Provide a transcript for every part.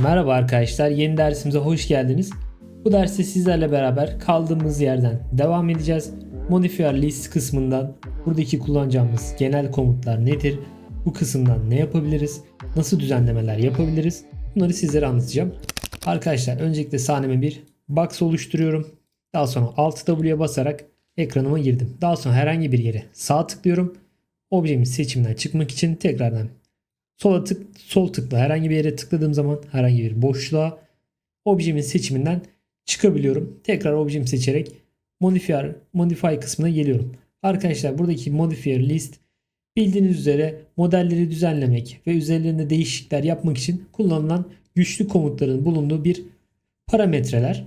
Merhaba arkadaşlar, yeni dersimize hoş geldiniz. Bu derste sizlerle beraber kaldığımız yerden devam edeceğiz. Modifier list kısmından buradaki kullanacağımız genel komutlar nedir? Bu kısımdan ne yapabiliriz? Nasıl düzenlemeler yapabiliriz? Bunları sizlere anlatacağım. Arkadaşlar öncelikle sahneme bir box oluşturuyorum. Daha sonra Alt W'ye basarak ekranıma girdim. Daha sonra herhangi bir yere sağ tıklıyorum. Objemin seçiminden çıkmak için tekrardan Sola tık, sol tıkla herhangi bir yere tıkladığım zaman herhangi bir boşluğa objemin seçiminden çıkabiliyorum. Tekrar objemi seçerek modifier, modify kısmına geliyorum. Arkadaşlar buradaki modifier list bildiğiniz üzere modelleri düzenlemek ve üzerlerinde değişiklikler yapmak için kullanılan güçlü komutların bulunduğu bir parametreler.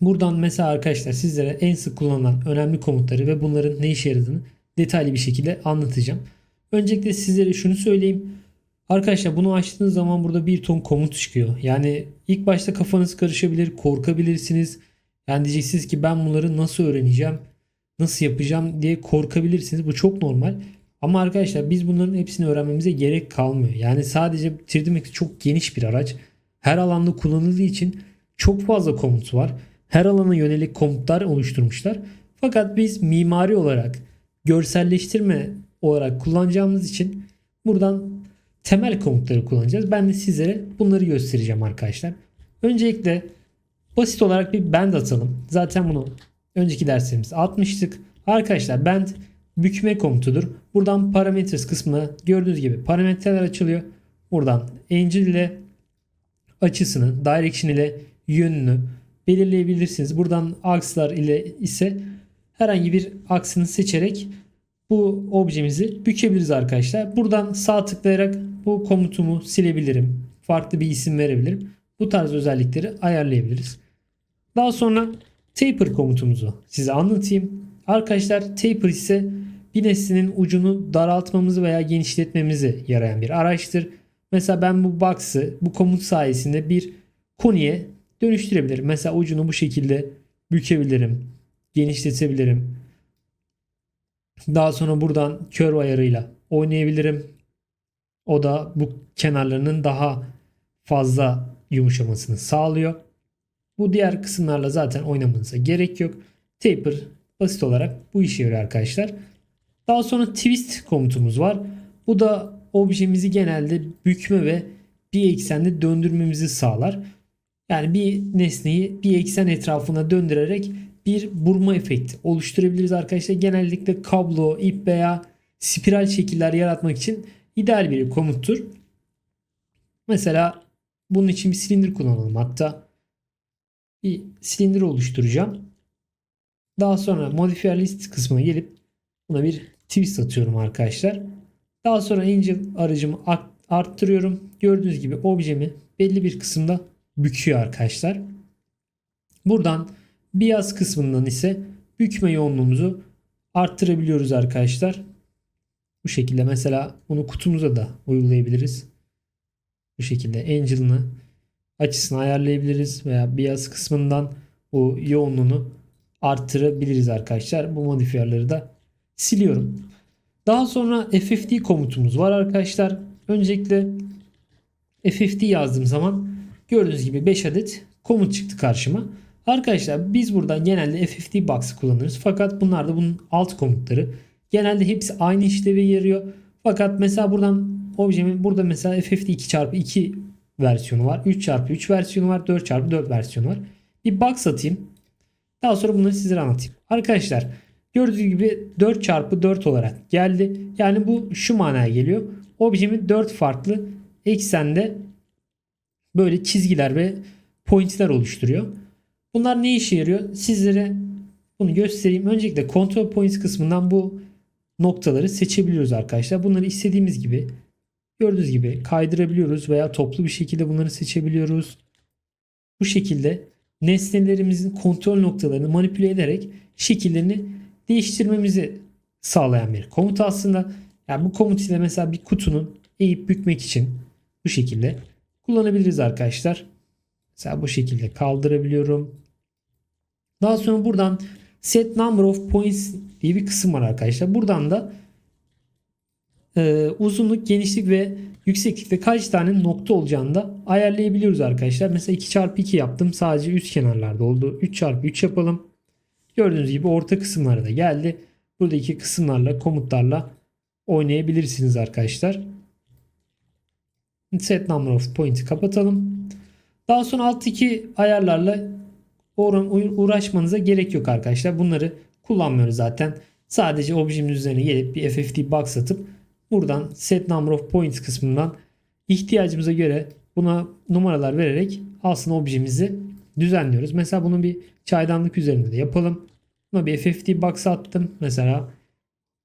Buradan mesela arkadaşlar sizlere en sık kullanılan önemli komutları ve bunların ne işe yaradığını detaylı bir şekilde anlatacağım. Öncelikle sizlere şunu söyleyeyim. Arkadaşlar bunu açtığınız zaman burada bir ton komut çıkıyor. Yani ilk başta kafanız karışabilir, korkabilirsiniz. Yani diyeceksiniz ki ben bunları nasıl öğreneceğim, nasıl yapacağım diye korkabilirsiniz. Bu çok normal. Ama arkadaşlar biz bunların hepsini öğrenmemize gerek kalmıyor. Yani sadece 3D Max çok geniş bir araç. Her alanda kullanıldığı için çok fazla komut var. Her alana yönelik komutlar oluşturmuşlar. Fakat biz mimari olarak görselleştirme olarak kullanacağımız için buradan temel komutları kullanacağız. Ben de sizlere bunları göstereceğim arkadaşlar. Öncelikle basit olarak bir bend atalım. Zaten bunu önceki derslerimizde atmıştık. Arkadaşlar bend bükme komutudur. Buradan parametres kısmına gördüğünüz gibi parametreler açılıyor. Buradan angel ile açısını, direction ile yönünü belirleyebilirsiniz. Buradan akslar ile ise herhangi bir aksını seçerek bu objemizi bükebiliriz arkadaşlar. Buradan sağ tıklayarak bu komutumu silebilirim. Farklı bir isim verebilirim. Bu tarz özellikleri ayarlayabiliriz. Daha sonra taper komutumuzu size anlatayım. Arkadaşlar taper ise bir nesnenin ucunu daraltmamızı veya genişletmemizi yarayan bir araçtır. Mesela ben bu box'ı bu komut sayesinde bir koniye dönüştürebilirim. Mesela ucunu bu şekilde bükebilirim, genişletebilirim. Daha sonra buradan curve ayarıyla oynayabilirim. O da bu kenarlarının daha fazla yumuşamasını sağlıyor. Bu diğer kısımlarla zaten oynamanıza gerek yok. Taper basit olarak bu işe yarıyor arkadaşlar. Daha sonra twist komutumuz var. Bu da objemizi genelde bükme ve bir eksende döndürmemizi sağlar. Yani bir nesneyi bir eksen etrafına döndürerek bir burma efekti oluşturabiliriz arkadaşlar. Genellikle kablo, ip veya spiral şekiller yaratmak için ideal bir komuttur. Mesela bunun için bir silindir kullanalım. Hatta bir silindir oluşturacağım. Daha sonra modifier list kısmına gelip buna bir twist atıyorum arkadaşlar. Daha sonra angel aracımı arttırıyorum. Gördüğünüz gibi objemi belli bir kısımda büküyor arkadaşlar. Buradan Bias kısmından ise bükme yoğunluğumuzu arttırabiliyoruz arkadaşlar. Bu şekilde mesela bunu kutumuza da uygulayabiliriz. Bu şekilde Angel'ını açısını ayarlayabiliriz veya bias kısmından bu yoğunluğunu arttırabiliriz arkadaşlar. Bu modifiyerleri de siliyorum. Daha sonra FFD komutumuz var arkadaşlar. Öncelikle FFD yazdığım zaman gördüğünüz gibi 5 adet komut çıktı karşıma. Arkadaşlar biz buradan genelde FFT box kullanırız. Fakat bunlar da bunun alt komutları. Genelde hepsi aynı işlevi yarıyor. Fakat mesela buradan objemin burada mesela FFT 2x2 versiyonu var. 3x3 versiyonu var. 4x4 versiyonu var. Bir box atayım. Daha sonra bunları sizlere anlatayım. Arkadaşlar gördüğünüz gibi 4x4 olarak geldi. Yani bu şu manaya geliyor. Objemin 4 farklı eksende böyle çizgiler ve pointler oluşturuyor. Bunlar ne işe yarıyor? Sizlere bunu göstereyim. Öncelikle control points kısmından bu noktaları seçebiliyoruz arkadaşlar. Bunları istediğimiz gibi gördüğünüz gibi kaydırabiliyoruz veya toplu bir şekilde bunları seçebiliyoruz. Bu şekilde nesnelerimizin kontrol noktalarını manipüle ederek şekillerini değiştirmemizi sağlayan bir komut aslında. Yani bu komut ile mesela bir kutunun eğip bükmek için bu şekilde kullanabiliriz arkadaşlar. Mesela bu şekilde kaldırabiliyorum. Daha sonra buradan set number of points diye bir kısım var arkadaşlar. Buradan da e, uzunluk, genişlik ve yükseklikte kaç tane nokta olacağını da ayarlayabiliyoruz arkadaşlar. Mesela 2 çarpı 2 yaptım. Sadece üst kenarlarda oldu. 3 çarpı 3 yapalım. Gördüğünüz gibi orta kısımlara da geldi. Buradaki kısımlarla komutlarla oynayabilirsiniz arkadaşlar. Set number of point'i kapatalım. Daha sonra alttaki ayarlarla uğra- uğraşmanıza gerek yok arkadaşlar. Bunları kullanmıyoruz zaten. Sadece objenin üzerine gelip bir FFT box atıp buradan set number of points kısmından ihtiyacımıza göre buna numaralar vererek aslında objemizi düzenliyoruz. Mesela bunu bir çaydanlık üzerinde de yapalım. Buna bir FFT box attım. Mesela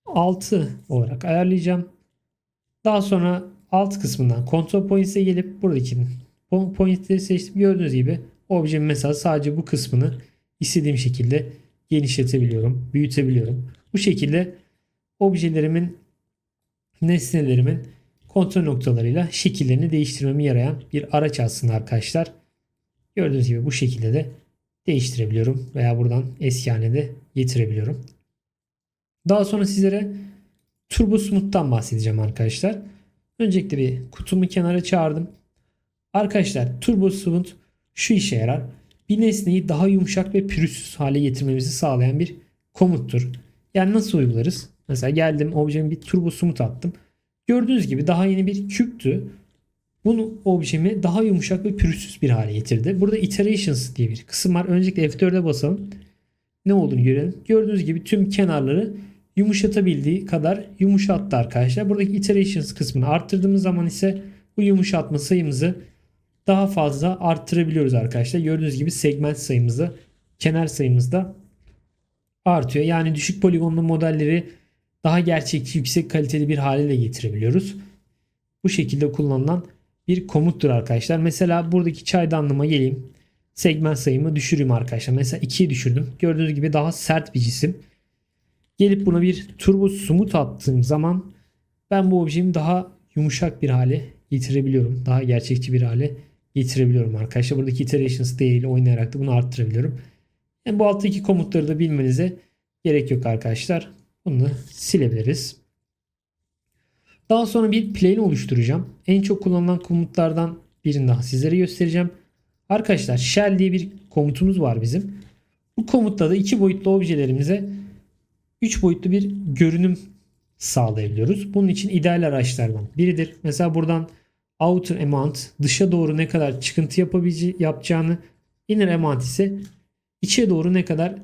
6 olarak ayarlayacağım. Daha sonra alt kısmından control points'e gelip buradaki po- pointleri seçtim. Gördüğünüz gibi objemin mesela sadece bu kısmını istediğim şekilde genişletebiliyorum, büyütebiliyorum. Bu şekilde objelerimin, nesnelerimin kontrol noktalarıyla şekillerini değiştirmemi yarayan bir araç aslında arkadaşlar. Gördüğünüz gibi bu şekilde de değiştirebiliyorum veya buradan eski de getirebiliyorum. Daha sonra sizlere Turbo Smooth'tan bahsedeceğim arkadaşlar. Öncelikle bir kutumu kenara çağırdım. Arkadaşlar Turbo Smooth şu işe yarar. Bir nesneyi daha yumuşak ve pürüzsüz hale getirmemizi sağlayan bir komuttur. Yani nasıl uygularız? Mesela geldim objeme bir Turbo Smooth attım. Gördüğünüz gibi daha yeni bir küptü. Bunu objemi daha yumuşak ve pürüzsüz bir hale getirdi. Burada iterations diye bir kısım var. Öncelikle F4'e basalım. Ne olduğunu görelim. Gördüğünüz gibi tüm kenarları yumuşatabildiği kadar yumuşattı arkadaşlar. Buradaki iterations kısmını arttırdığımız zaman ise bu yumuşatma sayımızı daha fazla arttırabiliyoruz arkadaşlar. Gördüğünüz gibi segment sayımızı, kenar sayımız da artıyor. Yani düşük poligonlu modelleri daha gerçekçi, yüksek kaliteli bir hale de getirebiliyoruz. Bu şekilde kullanılan bir komuttur arkadaşlar. Mesela buradaki çaydanlığıma geleyim. Segment sayımı düşüreyim arkadaşlar. Mesela 2'ye düşürdüm. Gördüğünüz gibi daha sert bir cisim. Gelip buna bir turbo smooth attığım zaman ben bu objemi daha yumuşak bir hale getirebiliyorum. Daha gerçekçi bir hale getirebiliyorum arkadaşlar. Buradaki iterations değeriyle oynayarak da bunu arttırabiliyorum. Yani bu alttaki komutları da bilmenize gerek yok arkadaşlar. Bunu silebiliriz. Daha sonra bir plane oluşturacağım. En çok kullanılan komutlardan birini daha sizlere göstereceğim. Arkadaşlar shell diye bir komutumuz var bizim. Bu komutta da iki boyutlu objelerimize 3 boyutlu bir görünüm sağlayabiliyoruz. Bunun için ideal araçlardan biridir. Mesela buradan outer amount dışa doğru ne kadar çıkıntı yapabileceği yapacağını inner amount ise içe doğru ne kadar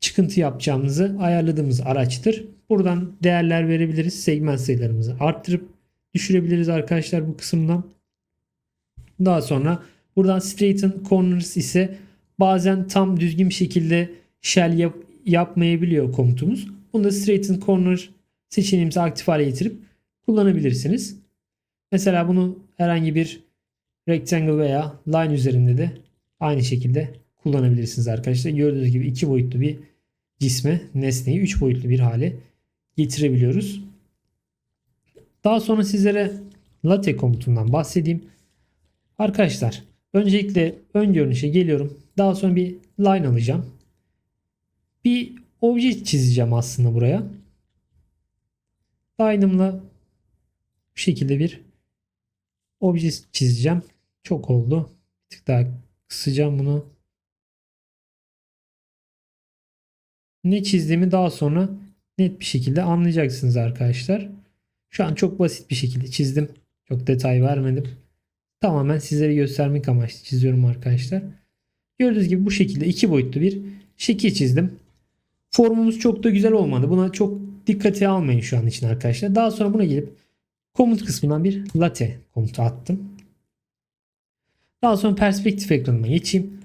çıkıntı yapacağımızı ayarladığımız araçtır. Buradan değerler verebiliriz. Segment sayılarımızı arttırıp düşürebiliriz arkadaşlar bu kısımdan. Daha sonra buradan straighten corners ise bazen tam düzgün şekilde shell yap, yapmayabiliyor komutumuz. Bunu da straighten corner seçeneğimizi aktif hale getirip kullanabilirsiniz. Mesela bunu herhangi bir rectangle veya line üzerinde de aynı şekilde kullanabilirsiniz arkadaşlar. Gördüğünüz gibi iki boyutlu bir cisme, nesneyi üç boyutlu bir hale getirebiliyoruz. Daha sonra sizlere latte komutundan bahsedeyim. Arkadaşlar öncelikle ön görünüşe geliyorum. Daha sonra bir line alacağım. Bir obje çizeceğim aslında buraya. Line'ımla bu şekilde bir obje çizeceğim. Çok oldu. Bir tık daha kısacağım bunu. Ne çizdiğimi daha sonra net bir şekilde anlayacaksınız arkadaşlar. Şu an çok basit bir şekilde çizdim. Çok detay vermedim. Tamamen sizlere göstermek amaçlı çiziyorum arkadaşlar. Gördüğünüz gibi bu şekilde iki boyutlu bir şekil çizdim. Formumuz çok da güzel olmadı. Buna çok dikkate almayın şu an için arkadaşlar. Daha sonra buna gelip komut kısmından bir latte komutu attım. Daha sonra perspektif ekranıma geçeyim.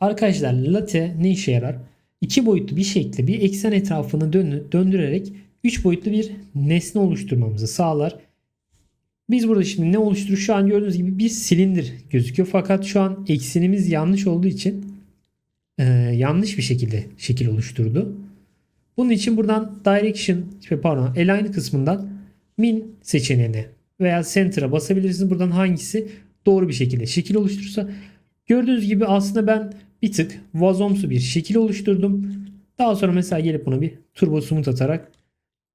Arkadaşlar latte ne işe yarar? İki boyutlu bir şekilde bir eksen etrafını dön döndürerek üç boyutlu bir nesne oluşturmamızı sağlar. Biz burada şimdi ne oluşturuyoruz? Şu an gördüğünüz gibi bir silindir gözüküyor. Fakat şu an eksenimiz yanlış olduğu için e, yanlış bir şekilde şekil oluşturdu. Bunun için buradan direction pardon align kısmından min seçeneğine veya center'a basabilirsiniz. Buradan hangisi doğru bir şekilde şekil oluşturursa gördüğünüz gibi aslında ben bir tık vazomsu bir şekil oluşturdum. Daha sonra mesela gelip buna bir turbo smooth atarak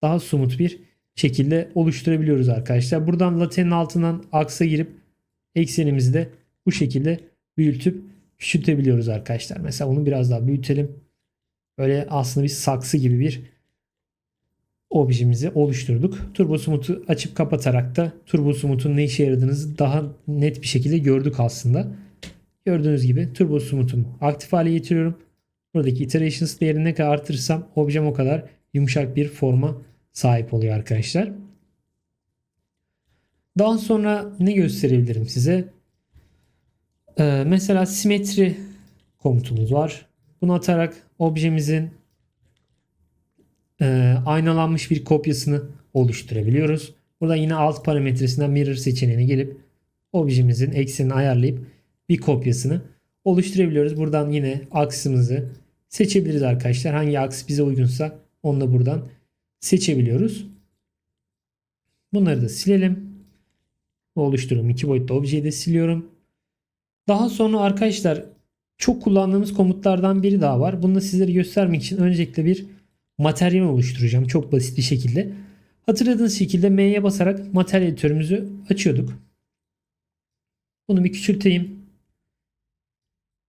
daha smooth bir şekilde oluşturabiliyoruz arkadaşlar. Buradan latenin altından aksa girip eksenimizi de bu şekilde büyütüp küçültebiliyoruz arkadaşlar. Mesela onu biraz daha büyütelim. Böyle aslında bir saksı gibi bir objemizi oluşturduk. Turbo Smooth'u açıp kapatarak da Turbo Smooth'un ne işe yaradığını daha net bir şekilde gördük aslında. Gördüğünüz gibi Turbo Smooth'umu aktif hale getiriyorum. Buradaki iterations değerini ne kadar artırırsam objem o kadar yumuşak bir forma sahip oluyor arkadaşlar. Daha sonra ne gösterebilirim size? Ee, mesela simetri komutumuz var. Bunu atarak objemizin e, aynalanmış bir kopyasını oluşturabiliyoruz. Burada yine alt parametresinden mirror seçeneğine gelip objemizin eksenini ayarlayıp bir kopyasını oluşturabiliyoruz. Buradan yine aksımızı seçebiliriz arkadaşlar. Hangi aks bize uygunsa onu da buradan seçebiliyoruz. Bunları da silelim. Oluşturuyorum. iki boyutlu objeyi de siliyorum. Daha sonra arkadaşlar çok kullandığımız komutlardan biri daha var. Bunu da sizlere göstermek için öncelikle bir materyal oluşturacağım. Çok basit bir şekilde. Hatırladığınız şekilde M'ye basarak materyal editörümüzü açıyorduk. Bunu bir küçülteyim.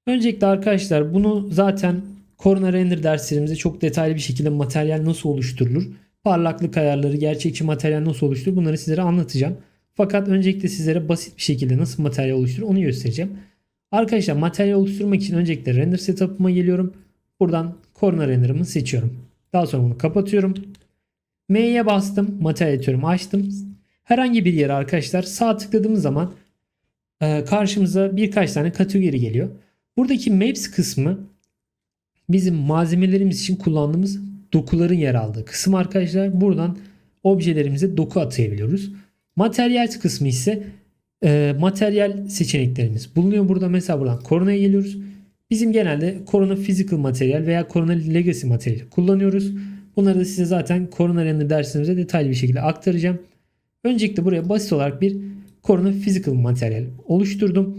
Öncelikle arkadaşlar bunu zaten Corona Render derslerimizde çok detaylı bir şekilde materyal nasıl oluşturulur, parlaklık ayarları, gerçekçi materyal nasıl oluşturulur bunları sizlere anlatacağım. Fakat öncelikle sizlere basit bir şekilde nasıl materyal oluşturur onu göstereceğim. Arkadaşlar materyal oluşturmak için öncelikle render setup'ıma geliyorum. Buradan Corona Render'ımı seçiyorum. Daha sonra bunu kapatıyorum. M'ye bastım. Materyal editörümü açtım. Herhangi bir yere arkadaşlar sağ tıkladığımız zaman e, karşımıza birkaç tane kategori geliyor. Buradaki Maps kısmı bizim malzemelerimiz için kullandığımız dokuların yer aldığı kısım arkadaşlar. Buradan objelerimize doku atayabiliyoruz. Materyal kısmı ise e, materyal seçeneklerimiz bulunuyor burada. Mesela buradan Corona'ya geliyoruz. Bizim genelde Corona Physical Material veya Corona Legacy Material kullanıyoruz. Bunları da size zaten Corona Render derslerimize detaylı bir şekilde aktaracağım. Öncelikle buraya basit olarak bir Corona Physical Material oluşturdum.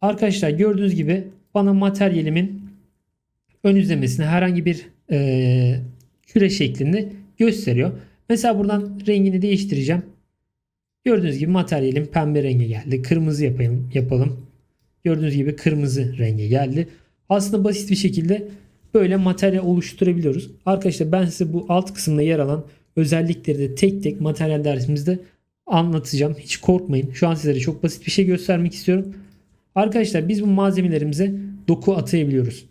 Arkadaşlar gördüğünüz gibi bana materyalimin ön yüzlemesini herhangi bir e, küre şeklinde gösteriyor. Mesela buradan rengini değiştireceğim. Gördüğünüz gibi materyalim pembe renge geldi. Kırmızı yapalım. yapalım. Gördüğünüz gibi kırmızı renge geldi. Aslında basit bir şekilde böyle materyal oluşturabiliyoruz. Arkadaşlar ben size bu alt kısımda yer alan özellikleri de tek tek materyal dersimizde anlatacağım. Hiç korkmayın. Şu an sizlere çok basit bir şey göstermek istiyorum. Arkadaşlar biz bu malzemelerimize doku atayabiliyoruz.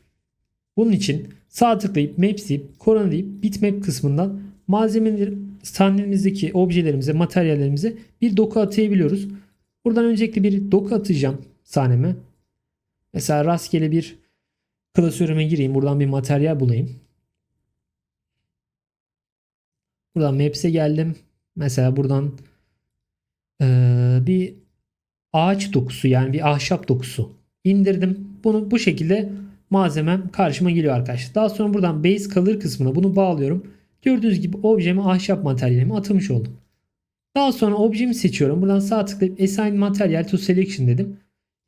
Bunun için sağ tıklayıp Maps deyip Corona deyip Bitmap kısmından malzemeleri sahnemizdeki objelerimize, materyallerimize bir doku atayabiliyoruz. Buradan öncelikle bir doku atacağım sahneme. Mesela rastgele bir klasörüme gireyim. Buradan bir materyal bulayım. Buradan Maps'e geldim. Mesela buradan ee, bir ağaç dokusu yani bir ahşap dokusu indirdim. Bunu bu şekilde malzemem karşıma geliyor arkadaşlar. Daha sonra buradan base color kısmına bunu bağlıyorum. Gördüğünüz gibi objemi ahşap materyalimi atamış oldum. Daha sonra objemi seçiyorum. Buradan sağ tıklayıp assign material to selection dedim.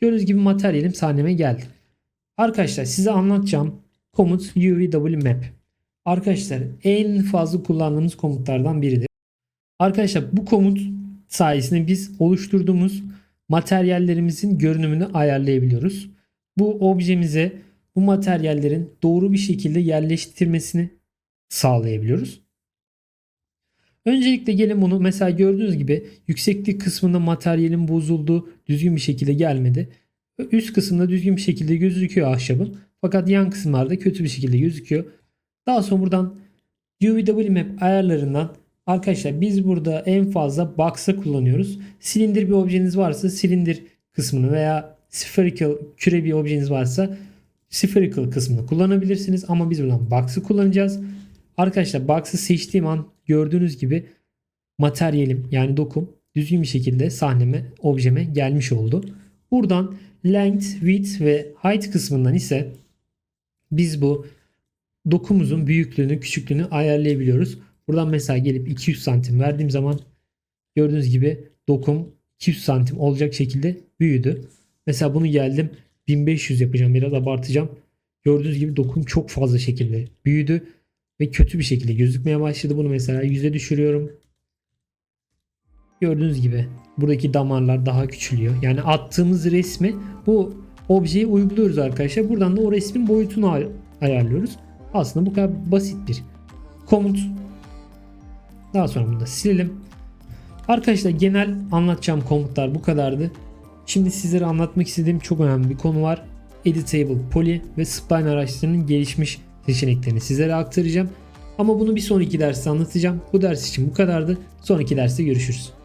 Gördüğünüz gibi materyalim sahneme geldi. Arkadaşlar size anlatacağım komut UVW map. Arkadaşlar en fazla kullandığımız komutlardan biridir. Arkadaşlar bu komut sayesinde biz oluşturduğumuz materyallerimizin görünümünü ayarlayabiliyoruz. Bu objemize bu materyallerin doğru bir şekilde yerleştirmesini sağlayabiliyoruz. Öncelikle gelin bunu mesela gördüğünüz gibi yükseklik kısmında materyalin bozulduğu düzgün bir şekilde gelmedi. Üst kısımda düzgün bir şekilde gözüküyor ahşabın. Fakat yan kısımlarda kötü bir şekilde gözüküyor. Daha sonra buradan UVW map ayarlarından arkadaşlar biz burada en fazla box'a kullanıyoruz. Silindir bir objeniz varsa silindir kısmını veya spherical küre bir objeniz varsa spherical kısmını kullanabilirsiniz. Ama biz buradan box'ı kullanacağız. Arkadaşlar box'ı seçtiğim an gördüğünüz gibi materyalim yani dokum düzgün bir şekilde sahneme, objeme gelmiş oldu. Buradan length, width ve height kısmından ise biz bu dokumuzun büyüklüğünü, küçüklüğünü ayarlayabiliyoruz. Buradan mesela gelip 200 santim verdiğim zaman gördüğünüz gibi dokum 200 santim olacak şekilde büyüdü. Mesela bunu geldim 1500 yapacağım biraz abartacağım. Gördüğünüz gibi dokum çok fazla şekilde büyüdü. Ve kötü bir şekilde gözükmeye başladı. Bunu mesela 100'e düşürüyorum. Gördüğünüz gibi buradaki damarlar daha küçülüyor. Yani attığımız resmi bu objeye uyguluyoruz arkadaşlar. Buradan da o resmin boyutunu ay- ayarlıyoruz. Aslında bu kadar basit bir komut. Daha sonra bunu da silelim. Arkadaşlar genel anlatacağım komutlar bu kadardı. Şimdi sizlere anlatmak istediğim çok önemli bir konu var. Editable Poly ve Spline araçlarının gelişmiş seçeneklerini sizlere aktaracağım. Ama bunu bir sonraki derste anlatacağım. Bu ders için bu kadardı. Sonraki derste görüşürüz.